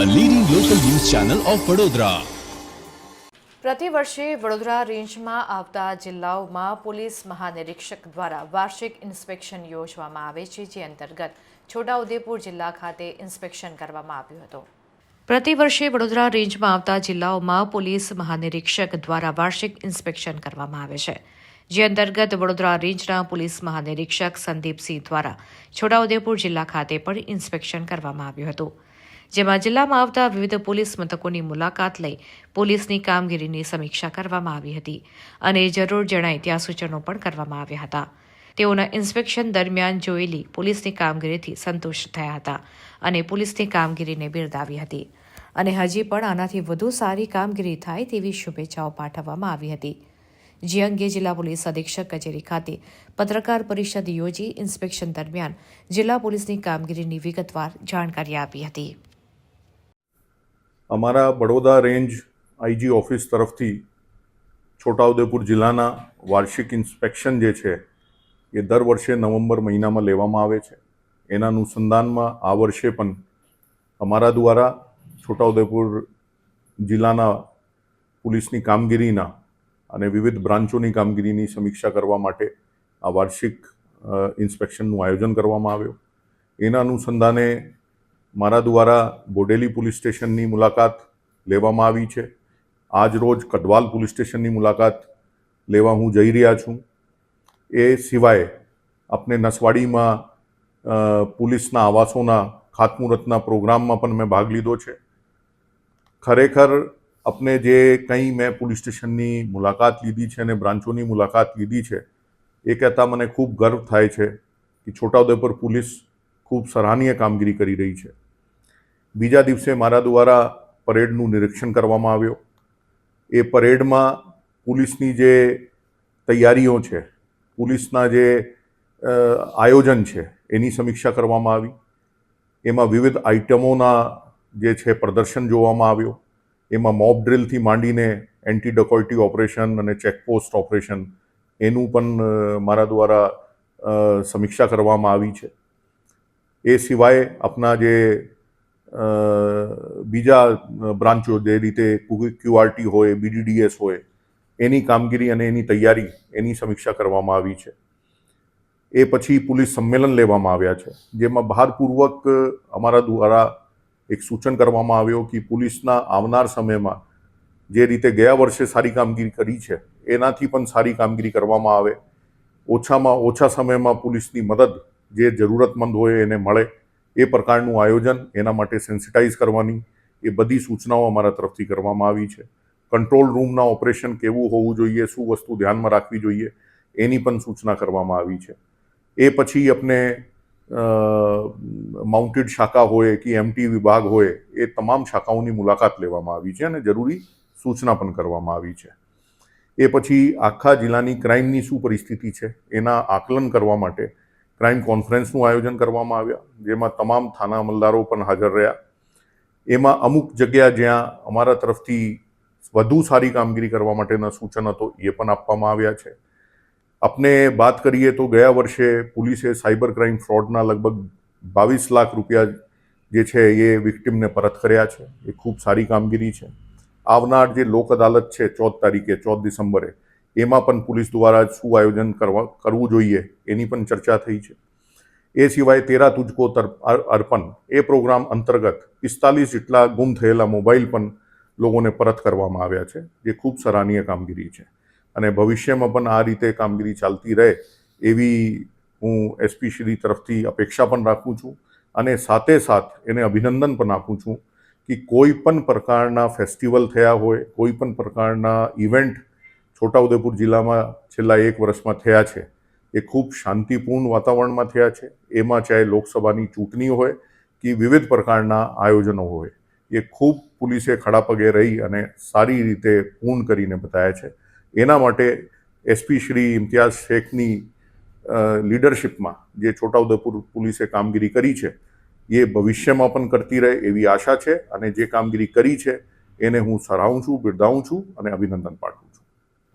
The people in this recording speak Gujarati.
ચેનલ ઓફ વડોદરા પ્રતિવર્ષે વડોદરા રેન્જમાં આવતા જિલ્લાઓમાં પોલીસ મહાનિરીક્ષક દ્વારા વાર્ષિક ઇન્સ્પેક્શન યોજવામાં આવે છે, જે અંતર્ગત છોટાઉદેપુર જિલ્લા ખાતે ઇન્સ્પેક્શન કરવામાં આવ્યું હતું. પ્રતિવર્ષે વડોદરા રેન્જમાં આવતા જિલ્લાઓમાં પોલીસ મહાનિરીક્ષક દ્વારા વાર્ષિક ઇન્સ્પેક્શન કરવામાં આવે છે, જે અંતર્ગત વડોદરા રેન્જના પોલીસ મહાનિરીક્ષક સંદીપસિંહ દ્વારા છોટાઉદેપુર જિલ્લા ખાતે પણ ઇન્સ્પેક્શન કરવામાં આવ્યું હતું. જેમાં જિલ્લામાં આવતા વિવિધ પોલીસ મથકોની મુલાકાત લઈ પોલીસની કામગીરીની સમીક્ષા કરવામાં આવી હતી અને જરૂર જણાય ત્યાં સૂચનો પણ કરવામાં આવ્યા હતા. તેઓના ઇન્સ્પેક્શન દરમિયાન જોયેલી પોલીસની કામગીરીથી સંતુષ્ટ થયા હતા અને પોલીસની કામગીરીને બિરદાવી હતી. અને હજી પણ આનાથી વધુ સારી કામગીરી થાય તેવી શુભેચ્છાઓ પાઠવવામાં આવી હતી. જે અંગે જિલ્લા પોલીસ અધિક્ષક કચેરી ખાતે પત્રકાર પરિષદ યોજી ઇન્સ્પેક્શન દરમિયાન જિલ્લા પોલીસની કામગીરીની વિગતવાર જાણકારી આપી હતી. અમારા બડોદા રેન્જ આઈજી ઓફિસ તરફથી છોટાઉદેપુર જિલ્લાના વાર્ષિક ઇન્સ્પેક્શન જે છે, એ દર વર્ષે નવેમ્બર મહિનામાં લેવામાં આવે છે. એના અનુસંધાનમાં આ વર્ષે પણ અમારા દ્વારા છોટાઉદેપુર જિલ્લાના પોલીસની કામગીરીના અને વિવિધ બ્રાન્ચોની કામગીરીની સમીક્ષા કરવા માટે આ વાર્ષિક ઇન્સ્પેક્શનનું આયોજન કરવામાં આવ્યું. એના અનુસંધાને મારા દ્વારા બોડેલી પોલીસ સ્ટેશનની મુલાકાત લેવામાં આવી છે. આજ રોજ કડવાલ પોલીસ સ્ટેશનની મુલાકાત લેવા હું જઈ રહ્યા છું. એ સિવાય આપણે નસવાડીમાં પોલીસના આવાસોના, ખાતમુહૂર્તના પ્રોગ્રામમાં પણ મેં ભાગ લીધો છે. ખરેખર આપણે જે કંઈ મેં પોલીસ સ્ટેશનની મુલાકાત લીધી છે અને બ્રાન્ચોની મુલાકાત લીધી છે, એ કહેતા મને ખૂબ ગર્વ થાય છે કે છોટાઉદેપુર પોલીસ ખૂબ સરાહનીય કામગીરી કરી રહી છે. બીજા દિવસે મારા દ્વારા પરેડનું નિરીક્ષણ કરવામાં આવ્યો. એ પરેડમાં પોલીસની જે તૈયારીઓ છે, પોલીસના જે આયોજન છે, એની સમીક્ષા કરવામાં આવી. એમાં વિવિધ આઇટમોના જે છે પ્રદર્શન જોવામાં આવ્યો. એમાં મોબ ડ્રિલથી માંડીને એન્ટી ડકોઇટી ઓપરેશન અને ચેકપોસ્ટ ઓપરેશન એનું પણ મારા દ્વારા સમીક્ષા કરવામાં આવી છે. એ સિવાય આપણા જે બીજા બ્રાન્ચો જે રીતે ક્યુઆરટી હોય બીડીડીએસ હોય, એની કામગીરી અને એની તૈયારી, એની સમીક્ષા કરવામાં આવી છે. એ પછી પોલીસ સંમેલન લેવામાં આવ્યા છે, જેમાં ભારપૂર્વક અમારા દ્વારા એક સૂચન કરવામાં આવ્યો કે પોલીસના આવનાર સમયમાં જે રીતે ગયા વર્ષે સારી કામગીરી કરી છે, એનાથી પણ સારી કામગીરી કરવામાં આવે. ઓછામાં ઓછા સમયમાં પોલીસની મદદ જે જરૂરતમંદ હોય એને મળે. એ પ્રકારનું આયોજન એના માટે સેન્સિટાઇઝ કરવાની એ બધી સૂચનાઓ અમારા તરફથી કરવામાં આવી છે. કંટ્રોલ રૂમના ઓપરેશન કેવું હોવું જોઈએ, શું વસ્તુ ધ્યાનમાં રાખવી જોઈએ, એની પણ સૂચના કરવામાં આવી છે. એ પછી આપણે માઉન્ટેડ શાખા હોય કે એમટી વિભાગ હોય, એ તમામ શાખાઓની મુલાકાત લેવામાં આવી છે અને જરૂરી સૂચના પણ કરવામાં આવી છે. એ પછી આખા જિલ્લાની ક્રાઇમની શું પરિસ્થિતિ છે, એના આકલન કરવા માટે ક્રાઇમ કોન્ફરન્સનું આયોજન કરવામાં આવ્યા, જેમાં તમામ થાના અમલદારો પણ હાજર રહ્યા. એમાં અમુક જગ્યા જ્યાં અમારા તરફથી વધુ સારી કામગીરી કરવા માટેના સૂચન હતો, એ પણ આપવામાં આવ્યા છે. આપને વાત કરીએ તો ગયા વર્ષે પોલીસે સાયબર ક્રાઇમ ફ્રોડના લગભગ બાવીસ લાખ રૂપિયા જે છે એ વિક્ટિમને પરત કર્યા છે. એ ખૂબ સારી કામગીરી છે. આવનાર જે લોક અદાલત છે ચૌદ તારીખે ચૌદ ડિસેમ્બરે એમાં પણ પોલીસ દ્વારા શું આયોજન કરવા, કરવું જોઈએ, એની પણ ચર્ચા થઈ છે. એ સિવાય તેરા તુજકો અર્પણ, એ પ્રોગ્રામ અંતર્ગત પિસ્તાલીસ જેટલા ગુમ થયેલા મોબાઈલ પણ લોકોને પરત કરવામાં આવ્યા છે, જે ખૂબ સરાહનીય કામગીરી છે. અને ભવિષ્યમાં પણ આ રીતે કામગીરી ચાલતી રહે એવી હું એસપી શ્રી તરફથી અપેક્ષા પણ રાખું છું અને સાથે સાથ એને અભિનંદન પણ આપું છું કે કોઈ પણ પ્રકારના ફેસ્ટિવલ થયા હોય, કોઈ પણ પ્રકારના ઇવેન્ટ છોટાઉદેપુર જિલ્લામાં છેલ્લા એક વર્ષમાં થયા છે. એ ખૂબ શાંતિપૂર્ણ વાતાવરણમાં થયા છે. એમાં ચાહે લોકસભાની ચૂંટણી હોય કે વિવિધ પ્રકારના આયોજનો હોય, એ ખૂબ પોલીસે ખડા પગે રહી અને સારી રીતે પૂર્ણ કરીને બતાવ્યા છે. એના માટે એસપી શ્રી ઇમ્તિયાઝ શેખની લીડરશિપમાં જે છોટાઉદેપુર પોલીસે કામગીરી કરી છે, એ ભવિષ્યમાં પણ કરતી રહે એવી આશા છે અને જે કામગીરી કરી છે, એને હું સરાહું છું, બિરદાવું છું અને અભિનંદન પાઠવું